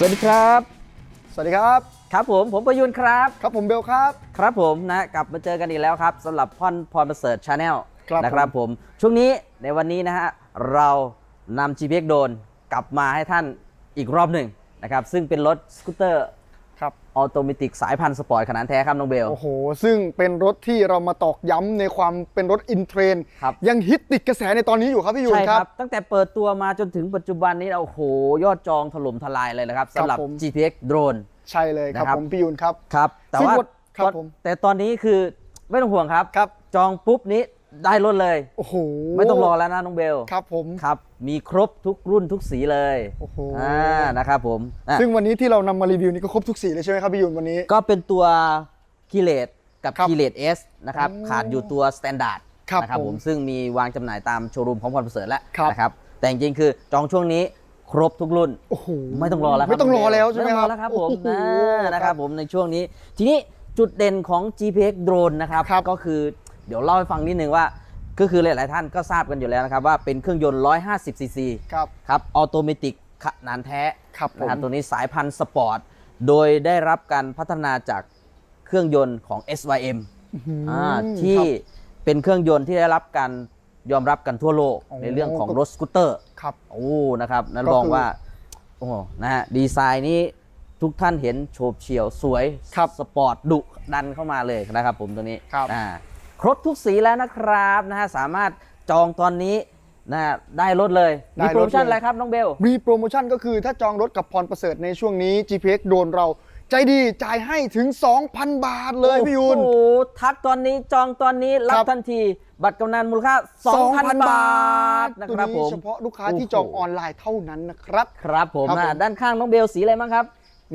สวัสดีครับ สวัสดีครับ ครับผมผมประยุนครับ ครับผมเบลครับ ครับผมนะกลับมาเจอกันอีกแล้วครับสำหรับพรพรประเสริฐชาแนลครับนะครับผม ช่วงนี้ในวันนี้นะฮะเรานำ GPX โดนกลับมาให้ท่านอีกรอบหนึ่งนะครับซึ่งเป็นรถสกูตเตอร์ ครับออโตเมติกสายพันธุ์สปอร์ตขนาดแท้ครับน้องเบล โอ้โห ซึ่งเป็นรถที่เรามาตอกย้ำในความเป็นรถอินเทรนด์ครับ ยังฮิตติดกระแสในตอนนี้อยู่ครับพี่ยูนใช่คครัรับ บ ตั้งแต่เปิดตัวมาจนถึงปัจจุบันนี้โอ้โห ยอดจองถล่มทลายเลยนะครับสำหรับ ผม GPX โดรนใช่เลยครับนะครับ ผมพี่ยูนครับ ครับ แต่ซึ่งว่ารถครับตอนผม แต่ตอนนี้คือไม่ต้องห่วงครับ ครับ จองปุ๊บนี้ ได้รถเลย โอ้โหไม่ต้องรอแล้วนะน้องเบล ครับผม ครับ มีครบทุกรุ่นทุกสีเลย โอ้โหอ่านะครับผมอะซึ่งวันนี้ที่เรานำมารีวิวนี่ก็ครบทุกสีเลยใช่ไหมครับพี่ยูนวันนี้ ก็เป็นตัวคีเลตกับครับคีเลตเอสนะครับอ๋อขาดอยู่ตัวสแตนดาร์ดครับนะครับผผมมซึ่งมีวางจำหน่ายตามโชว์รูมของพรประเสริฐแล้วครับนะครับ แต่จริงๆคือจองช่วงนี้ครบทุกรุ่น โอ้โห ไม่ต้องรอแล้วครับไม่ต้องรอแล้วใช่ไหมไม่ต้องครรัอบแล้วครับผมโอ้โหอ่านะครับผมในช่วงนี้ ทีนี้จุดเด่นของ GPX Drone นะครับครับก็คือ เดี๋ยวเล่าให้ฟังนิดนึงว่าก็คือหลาย ๆ ท่านก็ทราบกันอยู่แล้วนะครับ ว่าเป็นเครื่องยนต์ 150 ซีซีครับครับออโตเมติกขนาดแท้ครับผม นะครับตัวนี้สายพันธุ์สปอร์ต โดยได้รับการพัฒนาจากเครื่องยนต์ของ SYM อ่าที่เป็นเครื่องยนต์ที่ได้รับการยอมรับกันทั่วโลกอ๋อในเรื่องของรถสกูตเตอร์ ครับ โอ้นะครับนั่นก็คือ ลองว่า โอ้โหนะฮะ ดีไซน์นี้ทุกท่านเห็นโฉบเฉี่ยวสวย ครับสปอร์ตดุดันเข้ามาเลยนะครับผมตัวนี้ครับ อ่า ครบทุกสีแล้วนะครับนะฮะสามารถจองตอนนี้นะฮะได้รถเลยได้มีรถโปรโมชั่นเลยอะไรครับน้องเบล มีโปรโมชั่นก็คือถ้าจองรถกับพรประเสริฐในช่วงนี้ GPX โดนเราใจดีจ่ายให้ถึง 2,000 บาทเลยพี่ยูนโอ้โหทักตอนนี้จองตอนนี้รับครับทันที บัตรกำนันมูลค่า 2,000 บาทนะตัวครับผนี้มเฉพาะลูกค้าโอ้โหที่จองออนไลน์เท่านั้นนะครับ ครับผมครับนะผมด้านข้างน้องเบลสีอะไรบ้างครับ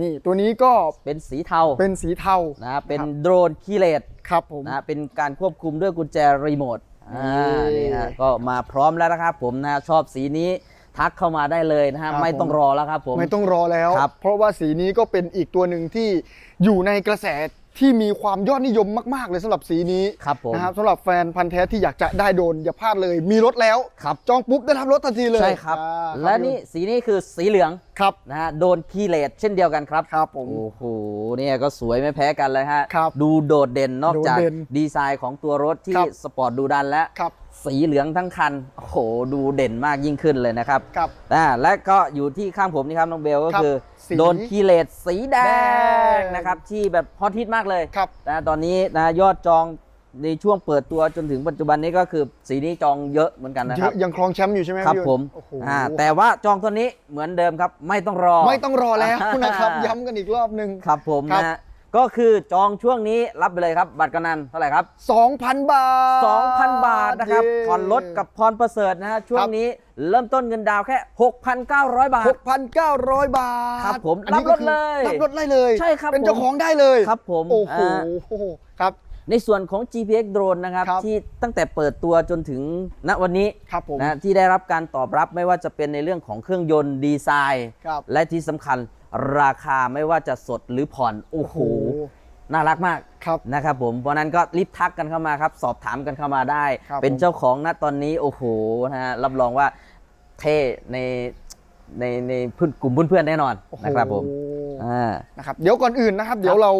นี่ตัวนี้ก็เป็นสีเทาเป็นสีเทานะฮะเป็นครับโดรนคีเลตครับผมนะฮะเป็นการควบคุมด้วยกุญแจรีโมทอ่านี่นี่ฮะก็มาพร้อมแล้วนะครับผมนะชอบสีนี้ทักเข้ามาได้เลยนะฮะครับไม่ต้องผมรอแล้วครับผมไม่ต้องรอแล้วครับเพราะว่าสีนี้ก็เป็นอีกตัวหนึ่งที่อยู่ในกระแส ที่มีความยอดนิยมมาก ๆ เลยสำหรับสีนี้ครับผมนะครับสำหรับแฟนพันธ์แท้ที่อยากจะได้โดนอย่าพลาดเลย มีรถแล้วครับจองปุ๊บได้รับรถทันทีเลยใช่ครับ อ่าและนี่สีนี้คือสีเหลืองครับนะฮะโดนคีเลตเช่นเดียวกันครับ ครับผม โอ้โหเนี่ยก็สวยไม่แพ้กันเลยฮะ ครับดูโดดเด่นนอกจากโดดเด่นดีไซน์ของตัวรถที่ครับ สปอร์ตดูดันและ ครับ สีเหลืองทั้งคัน โอ้โห ดูเด่นมากยิ่งขึ้นเลยนะครับครับอ่าและก็อยู่ที่ข้างผมนี่ครับน้องเบลก็ครับคือสีโดนคีเลตสีแดแดงงนะครับ ที่แบบฮอตฮิตมากเลยครับนะตอนนี้นะยอดจองในช่วงเปิดตัวจนถึงปัจจุบันนี้ก็คือสีนี้จองเยอะเหมือนกันนะเยครับอะยังครองแชมป์อยู่ใช่ไหมครับพี่ผมโอ้โหอ่าแต่ว่าจองตัวนี้เหมือนเดิมครับ ไม่ต้องรอ ไม่ต้องรอแล้วนะครับอ่าย้ำกันอีกรอบหนึ่งครับผมครับนะฮะ ก็คือจองช่วงนี้รับไปเลยครับ บัตรกำนันเท่าไหร่ครับ 2,000 บาท 2,000 บาทนะครับเย้ผ่อนรถกับพรประเสริฐนะฮะช่วงนี้เริ่มต้นเงินดาวน์แค่ 6,900 บาท 6,900 บาทครับผมอันนี้ก็คือรับรถเลยรับรถได้เลยใช่ครับเป็นผมเจ้าของได้เลยครับผมโอ้โหอ่า ครับ ในส่วนของ GPX Drone นะครับครับ ที่ตั้งแต่เปิดตัวจนถึงณวันนี้ครับผมนะที่ได้รับการตอบรับไม่ว่าจะเป็นในเรื่องของเครื่องยนต์ดีไซน์ ครับ และที่สำคัญ ราคาไม่ว่าจะสดหรือผ่อนโอ้โหน่ารักมากครับนะครับผมเพราะนั้นก็รีบทักกันเข้ามาครับ สอบถามกันเข้ามาได้ครับเป็นผมเจ้าของณตอนนี้โอ้โหนะฮะรับรองว่าเท่ในในในเพื่อนกลุ่มเพื่อนๆแน่นอนโอ้โหนะครับผมอ่านะครับเดี๋ยวก่อนอื่นนะครับ เดี๋ยวเรา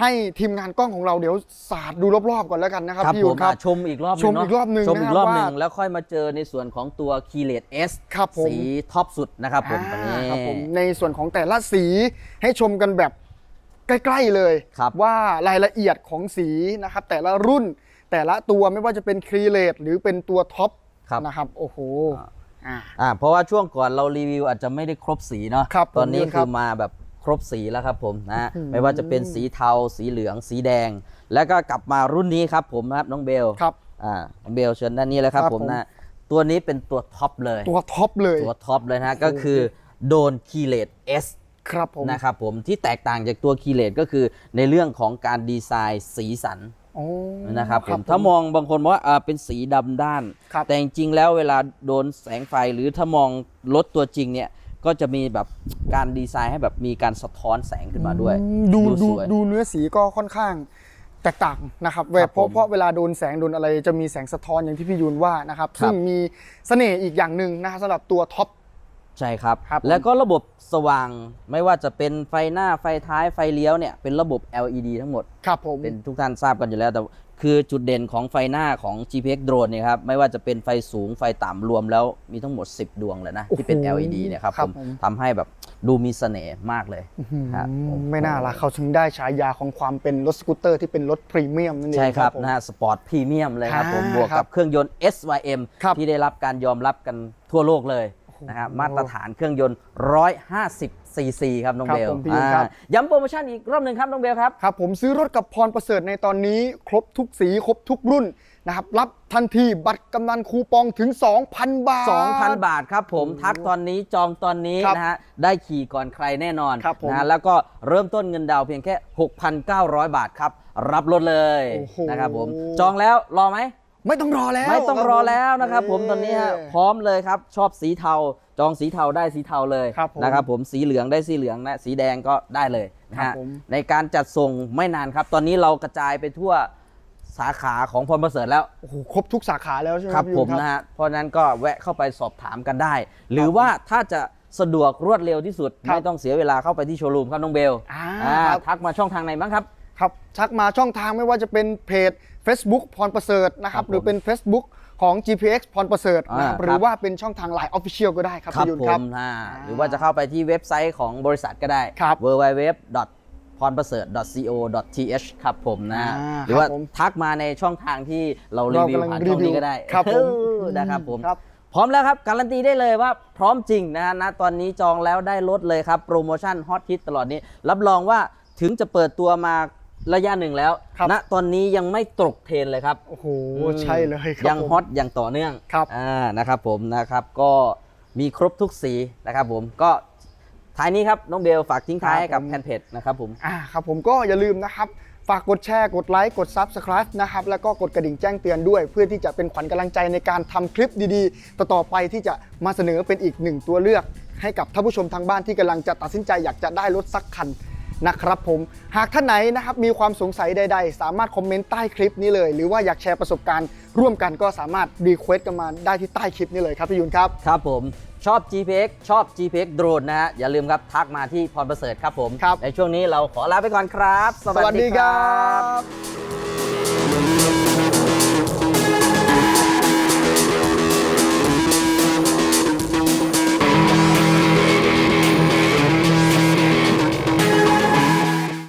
ให้ทีมงานกล้องของเราเดี๋ยวสาดดูรอบๆก่อนแล้วกันนะครับครับพี่ผยูมนครับ อะชมอีกรอบหนึชงมเนาะอีกรอบหนึ่งชมอีกรอบหนึ่งนะครับว่าแล้วค่อยมาเจอในส่วนของตัว k e y l e t S ครับผม สีท็อปสุดนะครับผมตัวนี้ อ่าครับผมในส่วนของแต่ละสีให้ชมกันแบบใกล้ๆเลย ครับ ว่ารายละเอียดของสีนะครับแต่ละรุ่นแต่ละตัวไม่ว่าจะเป็นครีเลตหรือเป็นตัวท็อปครับ นะครับโอ้โหอ่า อ่าเพราะว่าช่วงก่อนเรารีวิวอาจจะไม่ได้ครบสีเนาะครับตอนนี้ผมคคืรัอบมาแบบ ครบสีแล้วครับผมนะอืมไม่ว่าจะเป็นสีเทา สีเหลือง สีแดง แล้วก็กลับมารุ่นนี้ครับผมนะครับน้องเบลครับอ่าน้องเบลเชิญด้านนี้เลยครับครับผมผมนะตัวนี้เป็นตัวท็อปเลยตัวท็อปเลยตัวท็อปเลยนะก็คือโดนคีเลต S ครับผมนะครับผมที่แตกต่างจากตัวคีเลตก็คือในเรื่องของการดีไซน์สีสันโอ้นะครับผมถ้ามองบางคนบอกว่าอ่าเป็นสีดำด้านครับแต่จริงๆแล้วเวลาโดนแสงไฟหรือถ้ามองรถตัวจริงเนี่ย ก็จะมีแบบการดีไซน์ให้แบบมีการสะท้อนแสงขึ้นมาด้วยอืมดูดูสวย ดูเนื้อสีก็ค่อนข้างแตกต่างนะครับเวครับเพราะผมเพราะเวลาโดนแสงโดนอะไรจะมีแสงสะท้อนอย่างที่พี่ยูนว่านะครับครับซึ่งมีเสน่ห์อีกอย่างหนึ่งนะครับสำหรับตัวท็อป ใช่ครับ ครับผม แล้วก็ระบบสว่างไม่ว่าจะเป็นไฟหน้าไฟท้ายไฟเลี้ยวเนี่ยเป็นระบบ LED ทั้งหมด ครับผม เป็นทุกท่านทราบกันอยู่แล้วแต่ คือจุดเด่นของไฟหน้าของ GPX Drone เนี่ยครับไม่ว่าจะเป็นไฟสูงไฟต่ำรวมแล้วมีทั้งหมด 10 ดวงเลยนะ ที่เป็นโอ้โห LED เนี่ยครับครัผบมผม ทำให้แบบดูมีเสน่ห์มากเลยครับอืมผมไม่น่าละเขาถึงได้ฉายาของความเป็นรถสกูตเตอร์ที่เป็นรถพรีเมียมนั่นเองใช่ครับผม นะฮะสปอร์ตพรีเมียมเลยครับผมอ่าบวกครักับบเครื่องยนต์ SYM ครับที่ได้รับการยอมรับกันทั่วโลกเลยนะครับมาตรฐานเครื่องยนต์ 150 ซีซีครับน้องครับเบลผมพี่ยุทธครับ อ่าย้ำโปรโมชั่นอีกรอบหนึ่งครับน้องเบลครับ ครับผมซื้อรถกับพรประเสริฐในตอนนี้ ครบทุกสี ครบทุกรุ่นนะครับรับทันทีบัตรกำนันคูปองถึง 2,000 บาท 2,000 บาทครับผมทักตอนนี้จองตอนนี้ครับนะฮะได้ขี่ก่อนใครแน่นอนครับผมนะฮะแล้วก็เริ่มต้นเงินดาวน์เพียงแค่ 6,900 บาทครับ รับรถเลยโอ้โห นะครับผมจองแล้วรอไหม ไม่ต้องรอแล้วไม่ต้องคบรอแล้วนะครับผมเตอนนี้ฮะพร้อมเลยครับ ชอบสีเทา จองสีเทาได้สีเทาเลยครับผมนะครับผมสีเหลืองได้สีเหลืองนะสีแดงก็ได้เลยนะครัฮะบผม ในการจัดส่งไม่นานครับ ตอนนี้เรากระจายไปทั่วสาขาของพรประเสริฐแล้ว โอ้โหครบทุกสาขาแล้วใช่ไหมครับพี่ผยุมทธนะฮะเพราะฉะนั้นก็แวะเข้าไปสอบถามกันได้ หรือว่าถ้าจะสะดวกรวดเร็วที่สุด ครับไม่ต้องเสียเวลาเข้าไปที่โชว์รูมครับน้องเบลอ่าอ่าครับ ทักมาช่องทางไหนบ้างครับ ครับชักมาช่องทางไม่ว่าจะเป็นเพจ Facebook พรประเสริฐนะครับ ครับผมหรือเป็น Facebook ของ GPX พรประเสริฐนะครับอ่าหรือว่าเป็นช่องทาง Line Official ก็ได้ครับครับพี่ยุนผครับมนะหรือว่าจะเข้าไปที่เว็บไซต์ของบริษัทก็ได้ ครับ www พรประเสริฐ co.th ครับผมนะ อ่าหรือว่าครับผมทักมาในช่องทางที่เรารีเราวิวกำลังผ่านรีช่องวิวนี้ก็ได้ครับผมเออนะครับผม ครับ พร้อมแล้วครับ การันตีได้เลยว่าพร้อมจริงนะฮะณตอนนี้จองแล้วได้ลดเลยครับ โปรโมชั่นฮอตฮิตตลอดนี้ รับรองว่าถึงจะเปิดตัวมา ระยะหนึ่งแล้วครับ ณตอนนี้ยังไม่ตกเทรนด์เลยครับ โอ้โหอืมใช่เลยครับยังผม ฮอตอย่างต่อเนื่องครับ อ่านะครับผมนะครับก็มีครบทุกสีนะครับผมก็ท้ายนี้ครับน้องเบลฝากทิ้งท้ายให้กับครับผมแฟนเพจนะครับผม อ่าครับผมก็อย่าลืมนะครับ ฝากกดแชร์ กดไลค์ กด Subscribe นะครับ แล้วก็กดกระดิ่งแจ้งเตือนด้วย เพื่อที่จะเป็นขวัญกำลังใจในการทำคลิปดีๆ ต่อๆไปที่จะมาเสนอเป็นอีกหนึ่งตัวเลือก ให้กับท่านผู้ชมทางบ้านที่กำลังจะตัดสินใจอยากจะได้รถสักคัน นะครับผมหากท่านไหนนะครับมีความสงสัยใด ๆ สามารถคอมเมนต์ใต้คลิปนี้เลย หรือว่าอยากแชร์ประสบการณ์ร่วมกันก็สามารถรีเควสต์กันมาได้ที่ใต้คลิปนี้เลยครับพี่ยุนครับ ครับผมชอบ GPX ชอบ GPX Drone นะฮะ อย่าลืมครับ ทักมาที่พรประเสริฐครับผม ครับ ในช่วงนี้เราขอลาไปก่อนครับ สวัสดีครับ